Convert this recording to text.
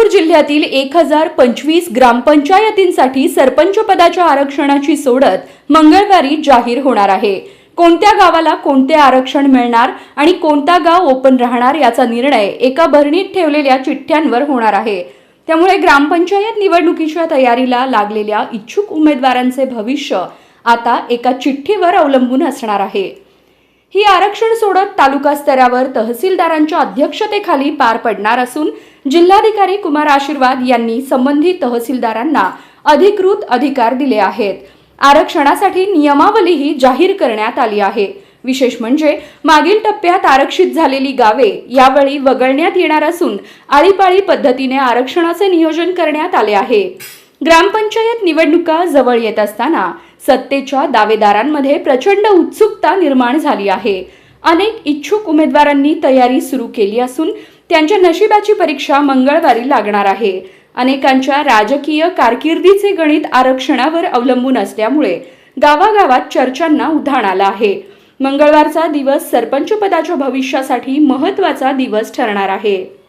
सोलापूर जिल्ह्यातील एक हजार पंचवीस ग्रामपंचायतींसाठी सरपंच पदाच्या आरक्षणाची सोडत मंगळवारी जाहीर होणार आहे. कोणत्या गावाला कोणते आरक्षण मिळणार आणि कोणता गाव ओपन राहणार याचा निर्णय एका भरणीत ठेवलेल्या चिठ्ठ्यांवर होणार आहे. त्यामुळे ग्रामपंचायत निवडणुकीच्या तयारीला लागलेल्या इच्छुक उमेदवारांचे भविष्य आता एका चिठ्ठीवर अवलंबून असणार आहे. ही आरक्षण सोडत तालुका स्तरावर तहसीलदारांच्या अध्यक्षतेखाली पार पडणार असून जिल्हाधिकारी कुमार आशीर्वाद यांनी संबंधित तहसीलदारांना अधिकृत अधिकार दिले आहेत. आरक्षणासाठी नियमावलीही जाहीर करण्यात आली आहे. विशेष म्हणजे मागील टप्प्यात आरक्षित झालेली गावे यावेळी वगळण्यात येणार असून आळीपाळी पद्धतीने आरक्षणाचे नियोजन करण्यात आले आहे. ग्रामपंचायत निवडणुका जवळ येत असताना सत्तेच्या दावेदारांमध्ये प्रचंड उत्सुकता निर्माण झाली आहे. अनेक इच्छुक उमेदवारांनी तयारी सुरू केली असून त्यांच्या नशिबाची परीक्षा मंगळवारी लागणार आहे. अनेकांच्या राजकीय कारकिर्दीचे गणित आरक्षणावर अवलंबून असल्यामुळे गावागावात चर्चांना उधाण आलं आहे. मंगळवारचा दिवस सरपंच पदाच्या भविष्यासाठी महत्त्वाचा दिवस ठरणार आहे.